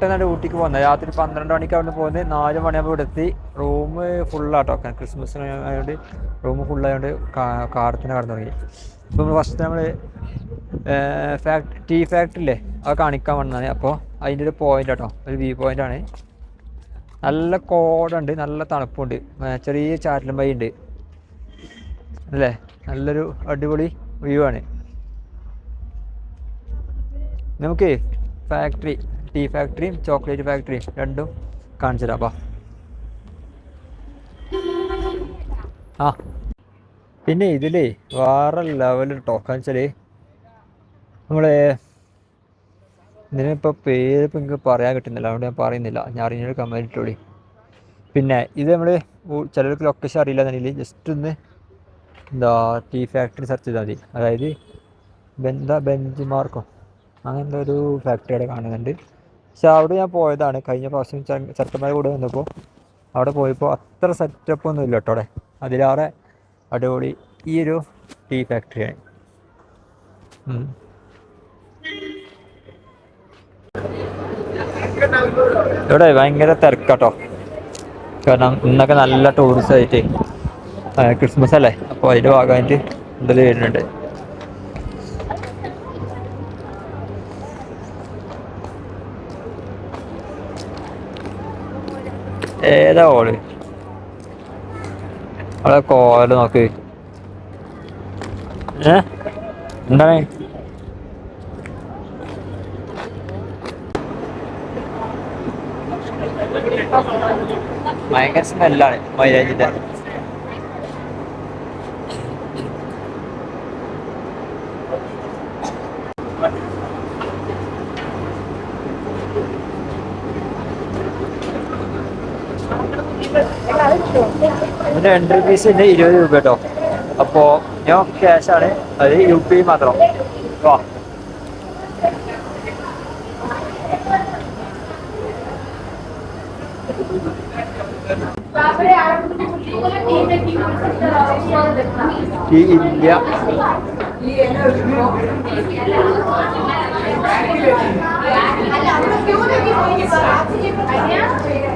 പെട്ടെന്നാണ് ഊട്ടിക്ക് പോകുന്നത് രാത്രി പന്ത്രണ്ട് മണിക്ക് അവിടെ പോകുന്നത് നാല് മണിയാകുമ്പോൾ ഇവിടെ എത്തി റൂം ഫുള്ളാട്ടോ. ക്രിസ്മസ് ആയതുകൊണ്ട് റൂം ഫുള്ളായതുകൊണ്ട് കാടത്തിന് കടന്നു തുടങ്ങി. ഇപ്പം നമ്മൾ ഫസ്റ്റ് നമ്മൾ ഫാക്ട് ടീ ഫാക്ടറി ഇല്ലേ? അത് കാണിക്കാൻ വന്നതാണ്. അപ്പോൾ അതിന്റെ ഒരു പോയിന്റ് കേട്ടോ ഒരു വ്യൂ പോയിന്റ് ആണ്. നല്ല കോടുണ്ട് നല്ല തണുപ്പുണ്ട്. ചെറിയ ചാറ്റലും പൈ ഉണ്ട്. അല്ലേ? നല്ലൊരു അടിപൊളി വ്യൂ ആണ്. നമുക്ക് ഫാക്ടറി ടീ ഫാക്ടറിയും ചോക്ലേറ്റ് ഫാക്ടറിയും രണ്ടും കാണിച്ചു തരാം ആ. പിന്നെ ഇതിലേ വേറെ ലെവൽ ടോക്കാൻ വെച്ചാൽ നമ്മളെ ഇതിനിപ്പോൾ പേര് ഇപ്പം എനിക്ക് പറയാൻ കിട്ടുന്നില്ല. അതുകൊണ്ട് ഞാൻ പറയുന്നില്ല. ഞാൻ അറിഞ്ഞൊരു കമന്റ് ഇട്ടോളി. പിന്നെ ഇത് നമ്മൾ ചിലർക്ക് ലൊക്കേഷൻ അറിയില്ല എന്നുണ്ടെങ്കിൽ ജസ്റ്റ് ഒന്ന് എന്താ ടീ ഫാക്ടറി സെർച്ച് ചെയ്താൽ മതി. അതായത് ബെന്താ ബെഞ്ച് മാർക്കോ? അങ്ങനത്തെ ഒരു ഫാക്ടറി അവിടെ കാണുന്നുണ്ട്. പക്ഷെ അവിടെ ഞാൻ പോയതാണ്. കഴിഞ്ഞ പ്രാവശ്യം ചെറുക്കന്മാരെ കൂടെ വന്നപ്പോൾ അവിടെ പോയപ്പോൾ അത്ര സെറ്റപ്പ് ഒന്നും ഇല്ല കേട്ടോ അവിടെ. അതിലാറെ അടിപൊളി ഈ ഒരു ടീ ഫാക്ടറിയാണ്. ഇവിടെ ഭയങ്കര തിരക്കാട്ടോ കാരണം ഇന്നൊക്കെ നല്ല ടൂറിസ്റ്റ് ആയിട്ട് ക്രിസ്മസ് അല്ലേ? അപ്പോൾ അതിന്റെ ഭാഗമായിട്ട് ഇതിൽ വരുന്നുണ്ട്. ഏതാ ഓൾ അവിടെ കോല നോക്ക്. ഏ? എന്താണ്? ഭയങ്കര സ്മെല്ലാണ് മൈലാജിന്റെ ഇതിന്റെ എൻട്രി ഫീസ് ഉണ്ട് ഇരുപത് രൂപ കേട്ടോ. അപ്പോൾ ഞാൻ ക്യാഷ് ആണ്. അത് യു പി മാത്രം. വാ. ഇന്ത്യ. ശരി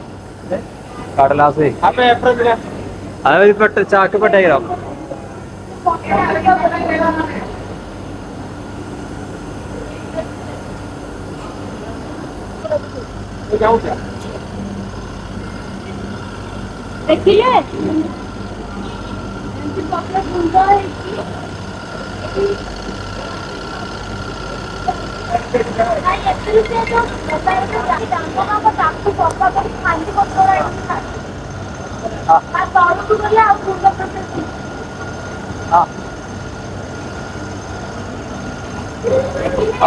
കടലാസേ അതൊരു പെട്ട ചാക്ക് പെട്ടായിരം देखिए एक रुपये तो बताइए आपको पापा को खाने को थोड़ा ଦାମ ନବ ତାକୁ ପକା କରି ଖାଲି ପତ୍ର ଆଣିକି ଖାଏ। ତା ତଳକୁ ଗଲେ ଆଉ ସୁନ୍ଦର ପ୍ରୋସେସ ആ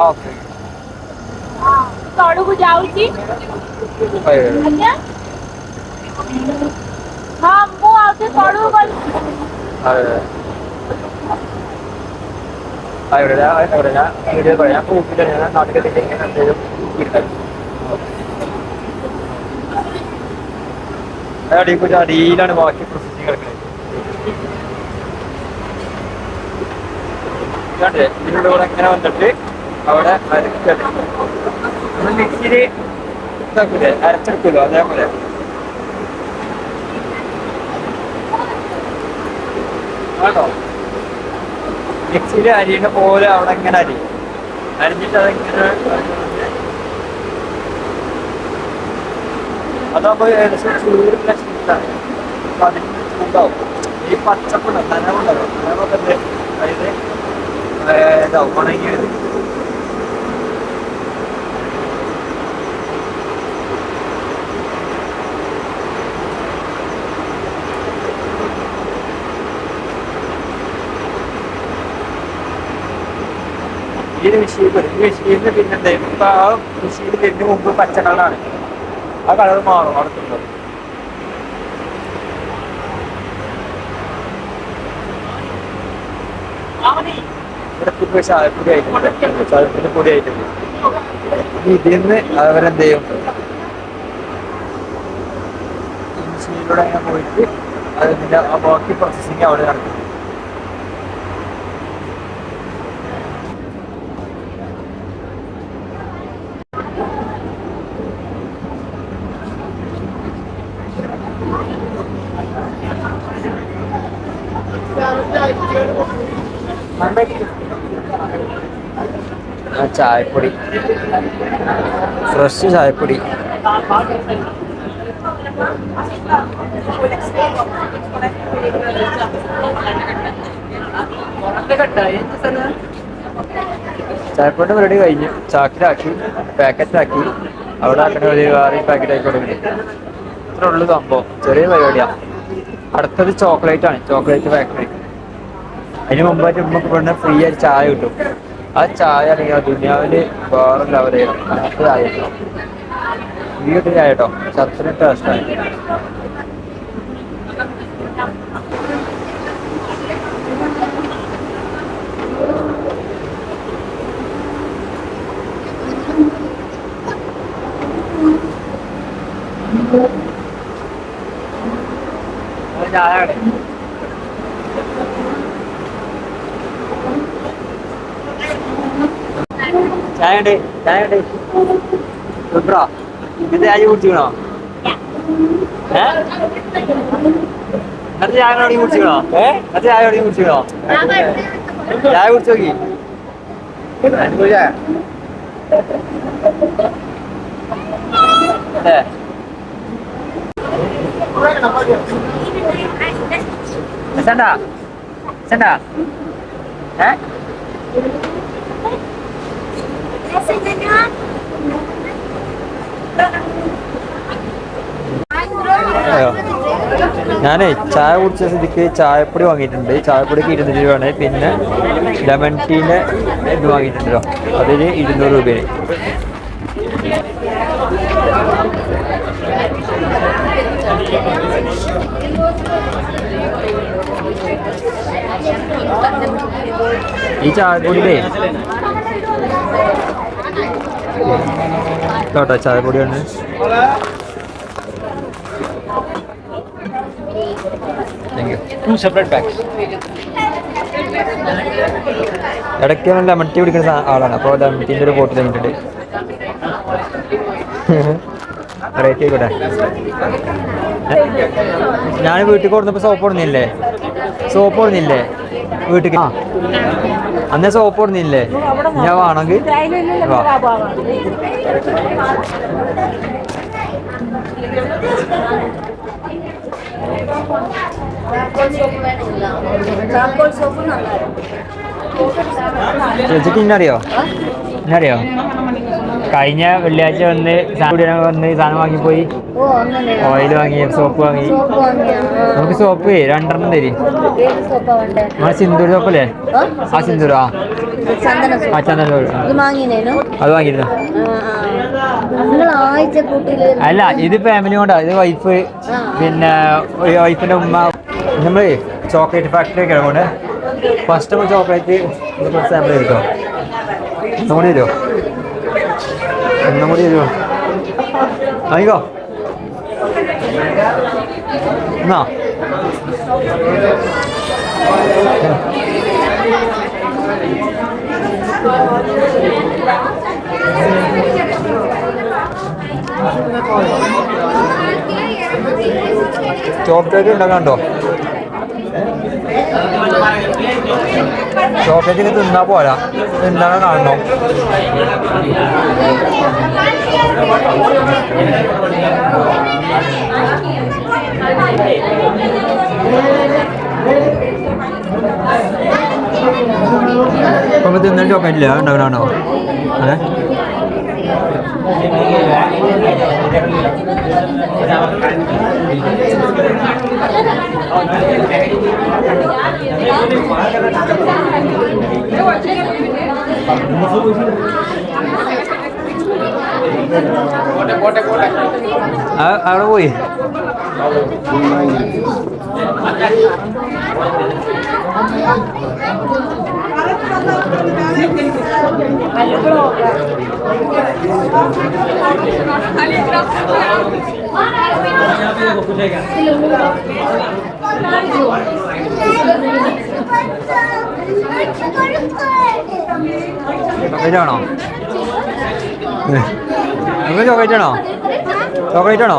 ഓക്കെ ତଳକୁ ଯାଉଛି ଆଜ୍ଞା ହଁ ମୁଁ ଆଉ ଟିକେ ତଳକୁ ଗଲି അതെ ആ ഇവിടെ ഞാൻ ഇവിടെ ഞാൻ വീഡിയോ പറയാം ഞാൻ കൂട്ടിട്ട് ഞാൻ നാട്ടിലേക്ക് ഇങ്ങനെ ഇട്ടാൽ അടിയിൽ അടിയിലാണ് ബാക്കി പ്രൊസസിങ് കിടക്കുന്നത് ഇതിന്റെ കൂടെ ഇങ്ങനെ വന്നിട്ട് അവിടെ അരക്കൽ നമ്മൾ അതേപോലെ. മിക്സിയിൽ അരിയുടെ പോലെ അവിടെ ഇങ്ങനെ അരി. അരിഞ്ഞിട്ട് അതിങ്ങനെ അതാകുമ്പോൾ ഏകദേശം ചൂട് ശീലാണ് അപ്പൊ അതിന് ചൂടാവും. ഈ പച്ചപ്പുണ്ട് നനവുണ്ടല്ലോ നനവൊക്കെ എന്ത്? അതായത് ഇതാവും ഉണങ്ങി വരും ഈ ഒരു മെഷീൻ ഈ മെഷീനിൽ പിന്നെ ആ മെഷീൻ വരുന്ന മുമ്പ് പച്ച കളറാണ് ആ കളർ മാറും അടുത്തുള്ളത് ഇവിടെ നിന്ന് അവരെന്ത് ചെയ്യും? പോയിട്ട് അതിന്റെ ആ ബാക്കി പ്രോസസിങ് അവിടെ നടക്കും. ചായപ്പൊടി. ഫ്രഷ് ചായപ്പൊടി. ചായപ്പൊടി പരിപാടി കഴിഞ്ഞു ചാക്കിലാക്കി പാക്കറ്റാക്കി അവിടെ ആക്കണ ഒരു വേറെ പാക്കറ്റ് ആക്കി ഇത്ര ഉള്ളു സംഭവം. ചെറിയ പരിപാടിയാ. അടുത്തത് ചോക്ലേറ്റ് ആണ്. ചോക്ലേറ്റ് ഫാക്ടറി അതിന് മുമ്പായിട്ട് നമുക്ക് ഇവിടെ ഫ്രീ ആയിട്ട് ചായ കിട്ടും. ആ ചായ അല്ലെങ്കിൽ ആ ദുനിയാവിൽ വേറെ ലെവലായിരുന്നു അങ്ങനത്തെ ചായ കേട്ടോ വീട് ചായ കേട്ടോ ചത്തിന് ടേസ്റ്റായി ചായ ചായ ഉണ്ട് ചായ ഉണ്ട് സൂപ്പറാ ഇത് ചായ കുടിച്ചിക്കണോ ഏ എന്നിട്ട് ചായ എവിടെ കുടിച്ചിക്കണോ ഏ എന്നിട്ട് ചായ എവിടെ കുടിച്ചിക്കണോ ചായ കുടിച്ചു നോക്കി ഏ സെണ്ടാ സെണ്ടാ ഏ അയ്യോ. ഞാനേ ചായ കുടിച്ച സ്ഥിതിക്ക് ചായപ്പൊടി വാങ്ങിയിട്ടുണ്ട്. ചായപ്പൊടിക്ക് ഇരുന്നൂറ് രൂപയാണ്. പിന്നെ ലെമൺ ടീന്റെ ഇത് വാങ്ങിയിട്ടുണ്ടല്ലോ അതിന് ഇരുന്നൂറ് രൂപയാണ്. ഈ ചായപ്പൊടിയിലേ കേട്ടോ ചായപ്പൊടിയാണ്. ഇടയ്ക്ക് അവൻ ലെമൺ ടീ കുടിക്കുന്ന ആളാണ്. അപ്പോൾ ലെമൺ ടീന്റെ ഒരു ബോട്ടിൽ തന്നിട്ടുണ്ട്. റേറ്റ് ആയിക്കോട്ടെ. ഞാൻ വീട്ടിൽ കൊടുത്തപ്പോൾ സോപ്പ് കൊടുന്നില്ലേ സോപ്പ് കൊടുന്നില്ലേ വീട്ടിൽ ആ. അന്നേ സോപ്പ് കൊടുന്നില്ലേ ഞാൻ വേണമെങ്കിൽ ചേച്ചിക്ക് ഇന്നറിയോ? ഇന്നറിയോ? കഴിഞ്ഞ വെള്ളിയാഴ്ച വന്ന് സാധനം വന്ന് സാധനം വാങ്ങിപ്പോയി. ഓയിൽ വാങ്ങി സോപ്പ് വാങ്ങി. നമുക്ക് സോപ്പ് രണ്ടെണ്ണം തരി. നമ്മളെ സിന്ദൂർ സോപ്പല്ലേ ആ? സിന്ദൂർ ആ. ആ ചന്ദന അത് വാങ്ങിയിരുന്നു. അല്ല ഇത് ഫാമിലി കൊണ്ടാ. ഇത് വൈഫ് പിന്നെ വൈഫിന്റെ ഉമ്മ. നമ്മൾ ചോക്ലേറ്റ് ഫാക്ടറി ഒക്കെ ഫസ്റ്റ് നമ്മൾ ചോക്ലേറ്റ് സാമ്പിൾ എടുക്കാം തരുമോ ഒന്നും കൂടി തരുമോ വാങ്ങിക്കോ എന്നാ? ചോക്ലേറ്റ് ഉണ്ടാക്കാണ്ടോ ചോക്ലേറ്റ് ഇങ്ങനെ തിന്നാ പോരാ. തിന്നാൻ കാണണം. ഇപ്പൊ തിന്നാൻ ചോക്ലേറ്റ് ഇല്ല? ഉണ്ടാക്കണോ അതെ ആ- അവിടെ പോയി ചോക്ലേറ്റ് ആണോ? നിങ്ങൾ ചോക്ലേറ്റ് ആണോ? ചോക്ലേറ്റ് ആണോ?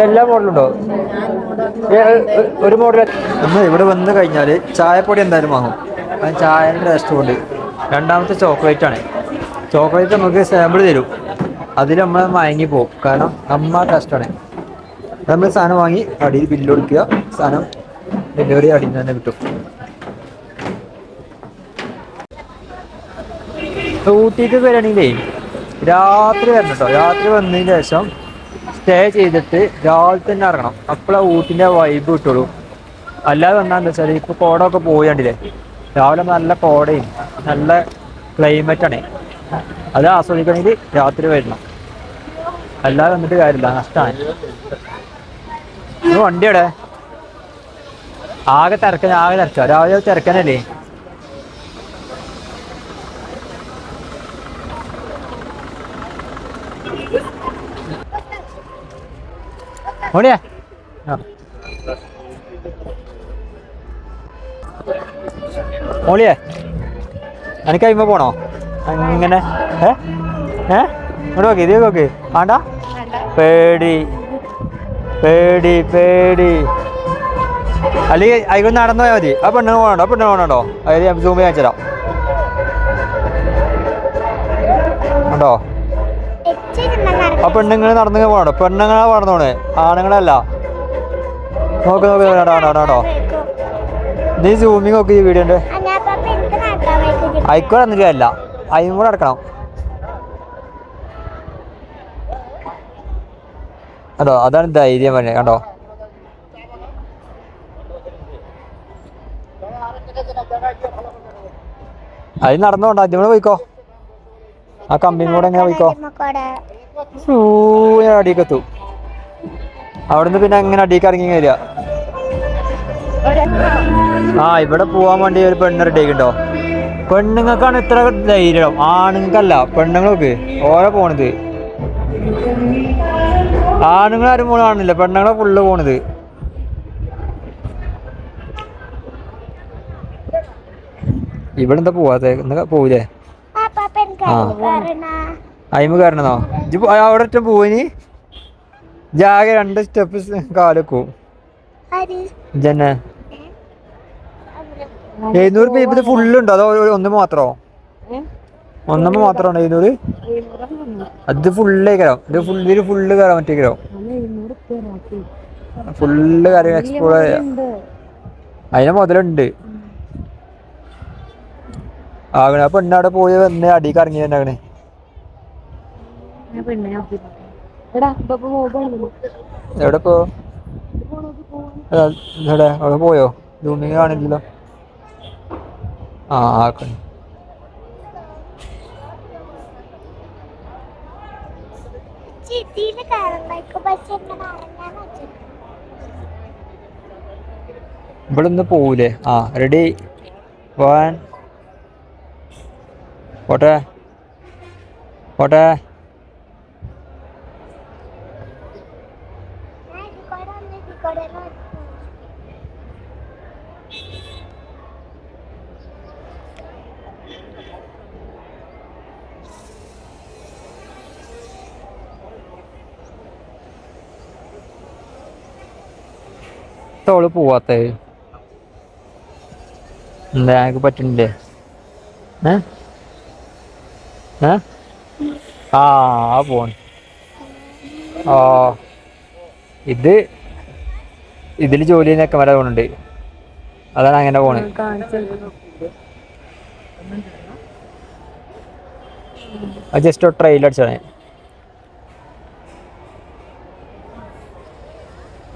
എല്ലാ മോഡലും ഉണ്ടോ? ഏ, ഏ, ഒരു മോഡൽ നമ്മൾ ഇവിടെ വന്നു കഴിഞ്ഞാൽ ചായപ്പൊടി എന്തായാലും വാങ്ങും. അത് ചായന്റെ ടേസ്റ്റ് രണ്ടാമത്തെ ചോക്ലേറ്റ് ആണ്. ചോക്ലേറ്റ് നമുക്ക് സാമ്പിൾ തരും. അതിൽ നമ്മൾ മയങ്ങി പോകും. കാരണം അമ്മ ടേസ്റ്റാണ് നമ്മൾ സാധനം വാങ്ങി അടിയിൽ ബില്ല് കൊടുക്കുക. സാധനം ഡെലിവറി അടിയിൽ നിന്ന് തന്നെ കിട്ടും. ഊട്ടിക്ക് വരികയാണെങ്കിലേ രാത്രി വരണം കേട്ടോ രാത്രി വന്നതിന് ശേഷം സ്റ്റേ ചെയ്തിട്ട് രാവിലെ തന്നെ ഇറങ്ങണം. അപ്പോഴാ ഊട്ടിന്റെ വൈബ് കിട്ടുള്ളൂ. അല്ലാതെ വന്നാൽ എന്താ വെച്ചാൽ ഇപ്പോൾ കോട പോയി കണ്ടില്ലേ രാവിലെ നല്ല കോടയും നല്ല ക്ലൈമറ്റ് ക്ലൈമറ്റാണ് അത് ആസ്വദിക്കണമെങ്കിൽ രാത്രി വരണം. അല്ലാതെ വന്നിട്ട് കാര്യമില്ല. നഷ്ടമാണ് വണ്ടിയുടെ ആകെ തിരക്കാൻ ആകെ തിരക്കാം. രാവിലെ തിരക്കനല്ലേ ഓടിയാ. ഓളിയേ. എനിക്ക് കഴിയുമ്പോ പോണോ? അങ്ങനെ. ഏ? ഏ? ഇവിടെ നോക്കി ഇതേ നോക്കി. വേണ്ട? പേടി. പേടി പേടി. അല്ലെങ്കിൽ അതിൽ നടന്നു പോയാൽ മതി. ആ പെണ്ണിന് പോകണോ ആ പെണ്ണിന് പോകണോ അതായത് ഞാൻ സൂമി കാണിച്ചു തരാം ഉണ്ടോ? ആ പെണ്ണുങ്ങൾ നടന്നു പോകണം പെണ്ണുങ്ങളെ പറഞ്ഞോണേ ആണുങ്ങളല്ല. നോക്ക് നോക്ക് ആണോ നീ സൂമിങ് നോക്ക് ഈ വീഡിയോ അയക്കോടെ എന്നിട്ട് അല്ല അയും കൂടെ അടക്കണം അതോ അതാണ് ധൈര്യം പറഞ്ഞത്. കണ്ടോ? അത് നടന്നോണ്ട കൂടെ പോയിക്കോ. ആ കമ്പിയും കൂടെ എങ്ങനെ പോയിക്കോ? സൂയ അടിയൊക്കെ എത്തും. അവിടുന്ന് പിന്നെ അങ്ങനെ അടിയൊക്കെ ഇറങ്ങി വരിക. ആ ഇവിടെ പോവാൻ വേണ്ടി ഒരു പെണ്ണ് റെഡി ആയിട്ടോ പെണ്ണുങ്ങൾക്കാണ് ഇത്ര ധൈര്യം. ആണുങ്ങൾക്കല്ല പെണ്ണുങ്ങൾക്ക്. ഓരോ പോണത്. ആണുങ്ങൾ ആരും പോണ കാണുന്നില്ല പെണ്ണുങ്ങളെ ഫുള്ള് പോണത്. ഇവിടെ എന്താ പോവില്ലേ അയിമ കാരണോ ഇജ്ജ് അവിടെ ഒറ്റ പോയിനി ജാഗ രണ്ട് സ്റ്റെപ്പ് കാലക്കും. ജന്നെ എഴുന്നൂറ് പേപ്പർ ഇത് ഫുള്ള് ഉണ്ടോ അതോ ഒന്ന് മാത്രമോ ഒന്നമ്മ മാത്രമാണോ എഴുന്നൂറ്? അത് ഫുള്ളേ കയറാം ഇത് ഫുൾ ഇതിൽ ഫുള്ള് കയറാൻ പറ്റിയ കയറാം ഫുള്ള് കാര്യം എക്സ്പ്ലോർ ചെയ്യാം. അതിനെ മുതലുണ്ട്. ആകണ അപ്പൊ അവിടെ പോയി വന്ന് അടിക്ക് ഇറങ്ങി തന്നെ ആകണേ. എവിടെ പോ ഏ, എവിടെ? അവിടെ പോയോ? സൂമിങ് കാണില്ലല്ലോ. ആ ആക്കണേ ഇവിടെ പോവൂലേ? ആ റെഡി വൺ പോട്ടെ? പോട്ടെ ഞാൻ ഇതിക്കൂടെ വന്ന് ഇതിക്കൂടെ ഒന്ന് വന്നു. തോൾ പോവാത്ത? എന്താ എനിക്ക് പറ്റണില്ലേ? ആ ആ ഇത് ഇതിൽ ജോലി ചെയ്യുന്നൊക്കെ വരെ പോണുണ്ട്. അതാണ് അങ്ങനെ പോണ്. ജസ്റ്റ് ട്രെയിൽ അടിച്ചാണ്.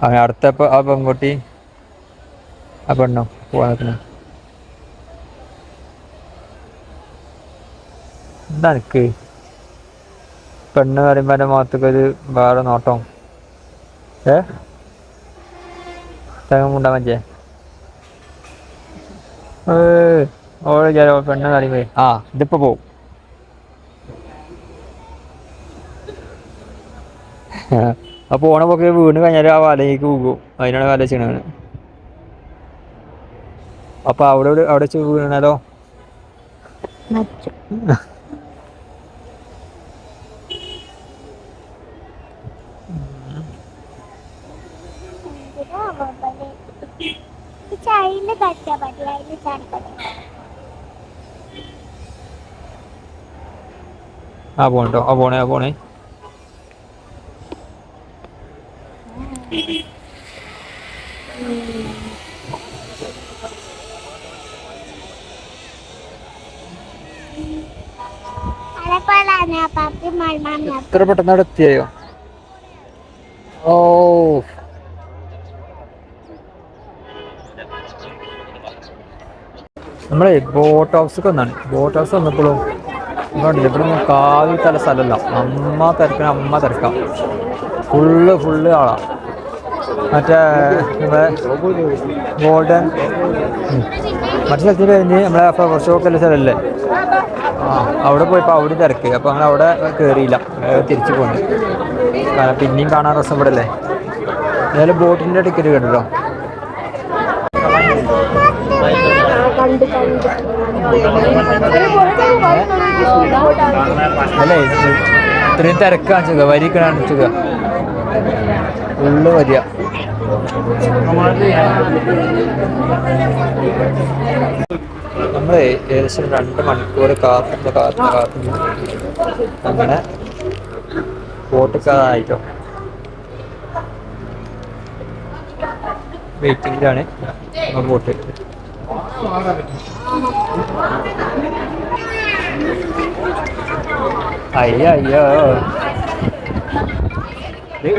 അങ്ങനെ അടുത്ത ആ പെൺകുട്ടി ആ പെണ്ണോ നിൽക്കണ. എന്താ എനിക്ക് പെണ്ണ് പറയുമ്പോ എന്റെ മുഖത്തൊക്കെ ഒരു വേറെ നോട്ടം. ഏ? തേങ്ങമുണ്ടാ മറ്റേ ഓൾ ഓൾ പെണ്ണ് പറയുമ്പോ. ആ ഇതിപ്പോ പോവും. അപ്പൊ ഓണ പോക്ക് വീണ് കഴിഞ്ഞാൽ ആ വലയിലേക്ക് പോകും അതിനാണ് വല ചെയ്യണത് അപ്പൊ അവിടെ അവിടെ വെച്ച് വീണാലോ? ആ പോണോ ആ പോണേ ആ പോണേ. ഇത്ര പെട്ടെന്ന് അവിടെ എത്തിയോ ഓ. നമ്മളെ ബോട്ട് ഹൗസ് വന്നാണ്. ബോട്ട് ഹൗസ് വന്നപ്പോഴും ഇവിടെ കാവി തല സ്ഥലമല്ല. അമ്മ തിരക്കണ അമ്മ തിരക്കാം. ഫുള്ള് ഫുള്ള് ആളാ. മറ്റേ ഗോൾഡൻ. മറ്റു സ്ഥലത്തിന് കഴിഞ്ഞ് നമ്മളെ ഫ്ലവർ ഷോക്കല്ല സ്ഥലമല്ലേ? അവിടെ പോയപ്പോൾ അവിടെ തിരക്ക്. അപ്പോൾ അങ്ങനെ അവിടെ കയറിയില്ല തിരിച്ചു പോന്നു. പിന്നെയും കാണാൻ രസം ഇവിടെ അല്ലേ ഏതായാലും ബോട്ടിന്റെ ടിക്കറ്റ് കേട്ടല്ലോ അല്ലേ? ഇത്രയും തിരക്കാണ് ചുക വരിക്കണാണ് ചുക ഉള്ളു വരിക. നമ്മൾ ഏകദേശം രണ്ട് മണിക്കൂർ കാത്തുന്ന കാത്തു കാത്തുന്ന അങ്ങനെ ബോട്ടിക്കാതായിട്ടോ വെയിറ്റിംഗിലാണ് ബോട്ട് അയ്യോ അയ്യോ ഇത്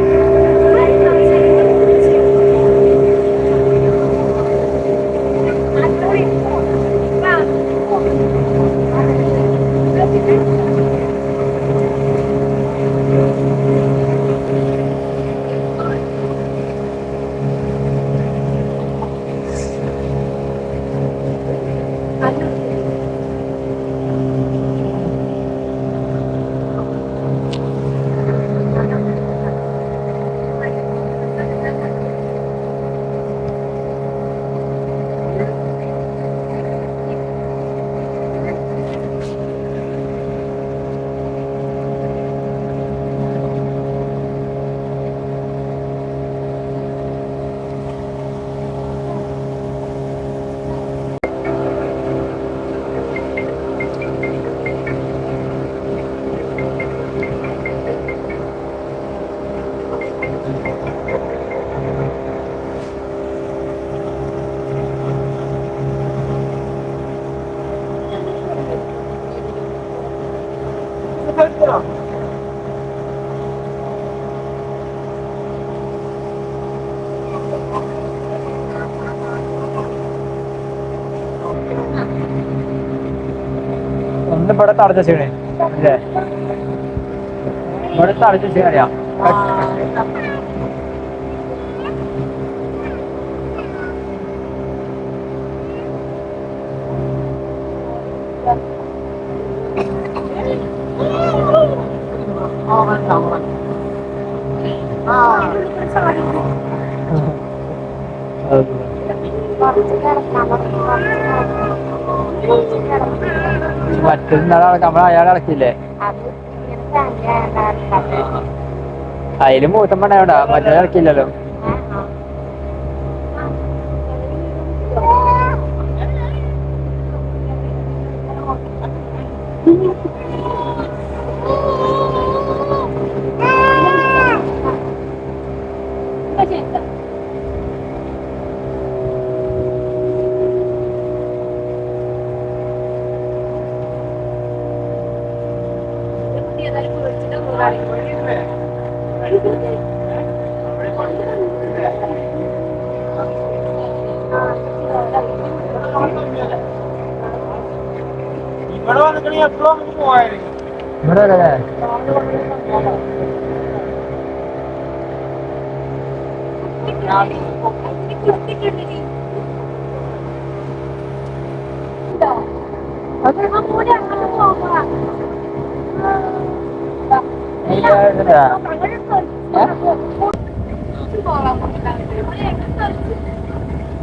ഇവിടെ തടഞ്ഞ ചെയ്യണേ അല്ലേ? ഇവിടെ തടഞ്ഞ ചെയ്യാറിയാ Thank you. ചെയ്യണ മറ്റൊരു നമ്മൾ അയാൾ അടക്കില്ലേ അതിൽ മൂത്തമ്മ അവിടെ മറ്റേ ഇറക്കില്ലല്ലോ ഇവിടെ വന്നിട്ട് എപ്പോഴും നമുക്ക് പോയായിരുന്നു ഇവിടെ അല്ലേ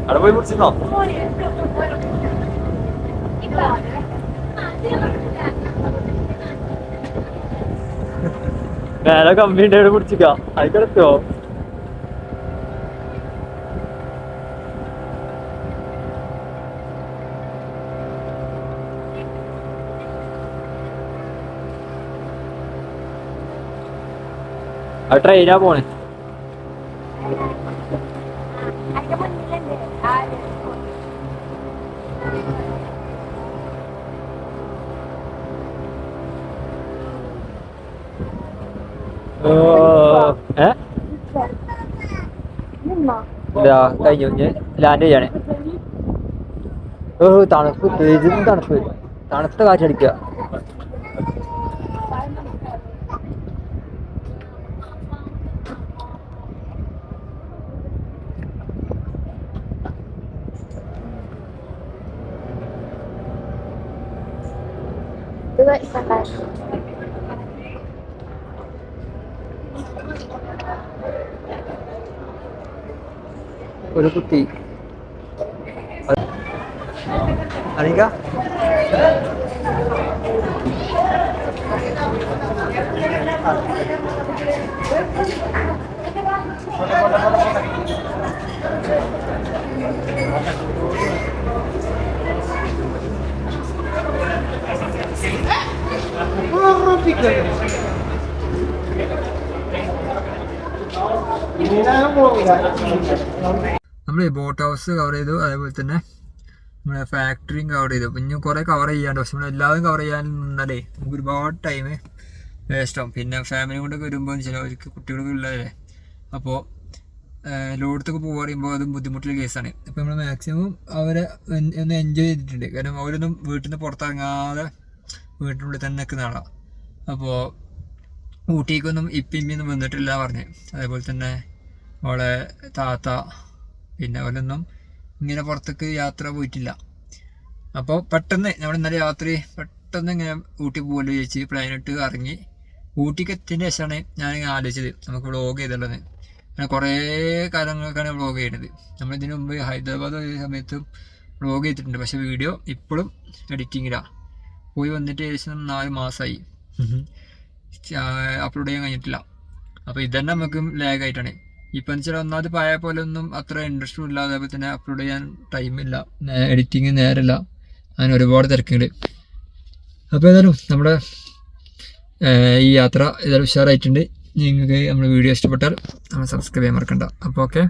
അവിടെ പോയി പിടിച്ചിരുന്നോ മേലെ കമ്പിന്റെ പിടിച്ചിക്ക. അത് കിടക്കോ ആ ട്രെയിനാ പോണേ അതിന്റെ മുന്നിലുണ്ട് ആര് ഏ നിന്നോ ഇല്ല കഴിഞ്ഞു ലാൻഡ് ചെയ്യാണ് തണുപ്പ് പെരും തണുപ്പ്. തണുത്ത കാറ്റടിക്കുക Lukuti. Aling ka? Parang നമ്മൾ ബോട്ട് ഹൗസ് കവർ ചെയ്തു. അതേപോലെ തന്നെ നമ്മുടെ ഫാക്ടറിയും കവർ ചെയ്തു. പിന്നെ കുറേ കവർ ചെയ്യാണ്ട് പക്ഷെ നമ്മൾ എല്ലാവരും കവർ ചെയ്യാൻ നിന്നാലേ നമുക്ക് ഒരുപാട് ടൈം വേസ്റ്റ് ആവും. പിന്നെ ഫാമിലി കൊണ്ടൊക്കെ വരുമ്പോൾ ചിലവർക്ക് കുട്ടികളൊക്കെ ഉള്ളതല്ലേ? അപ്പോൾ ലോഡത്തൊക്കെ പോകുക പറയുമ്പോൾ അത് ബുദ്ധിമുട്ടുള്ള കേസാണ് അപ്പോൾ നമ്മൾ മാക്സിമം അവരെ ഒന്ന് എൻജോയ് ചെയ്തിട്ടുണ്ട്. കാരണം അവരൊന്നും വീട്ടിൽ നിന്ന് പുറത്തിറങ്ങാതെ വീട്ടിനുള്ളിൽ തന്നെ നിൽക്കുന്ന ആളാണ് അപ്പോൾ ഊട്ടിക്കൊന്നും ഇപ്പം ഇമ്മിയൊന്നും വന്നിട്ടില്ല പറഞ്ഞ്. അതേപോലെ തന്നെ അവളെ താത്ത പിന്നെ അവരൊന്നും ഇങ്ങനെ പുറത്തേക്ക് യാത്ര പോയിട്ടില്ല. അപ്പോൾ പെട്ടെന്ന് നമ്മൾ ഇന്നലെ രാത്രി പെട്ടെന്ന് ഇങ്ങനെ ഊട്ടി പോകുമല്ലോ ചോദിച്ച് പ്ലാനിട്ട് ഇറങ്ങി. ഊട്ടിക്ക് എത്തിയതിന് ശേഷമാണ് ഞാനിങ്ങനെ ആലോചിച്ചത് നമുക്ക് വ്ളോഗ് ചെയ്തുള്ളത് അങ്ങനെ കുറേ കാലങ്ങൾക്കാണ് വ്ളോഗ് ചെയ്യുന്നത് നമ്മൾ ഇതിനു മുമ്പ് ഹൈദരാബാദ് ഒരു സമയത്തും വ്ളോഗ് ചെയ്തിട്ടുണ്ട്. പക്ഷേ വീഡിയോ ഇപ്പോഴും എഡിറ്റിങ്ങിലാണ് പോയി വന്നിട്ട് ഏകദേശം നാല് മാസമായി അപ്ലോഡ് ചെയ്യാൻ കഴിഞ്ഞിട്ടില്ല. അപ്പോൾ ഇതന്നെ നമുക്ക് ലാഗ് ആയിട്ടാണ്. ഇപ്പം എന്ന് വെച്ചാൽ ഒന്നാമത് പഴയ പോലെ ഒന്നും അത്ര ഇൻട്രസ്റ്റും ഇല്ല അതേപോലെ തന്നെ അപ്ലോഡ് ചെയ്യാൻ ടൈമില്ല എഡിറ്റിങ് നേരമില്ല അങ്ങനെ ഒരുപാട് തിരക്കുകൾ അപ്പോൾ ഏതായാലും നമ്മുടെ ഈ യാത്ര ഏതായാലും ഉഷാറായിട്ടുണ്ട്. നിങ്ങൾക്ക് നമ്മുടെ വീഡിയോ ഇഷ്ടപ്പെട്ടാൽ നമ്മൾ സബ്സ്ക്രൈബ് ചെയ്യാൻ മറക്കണ്ട. അപ്പോൾ ഓക്കെ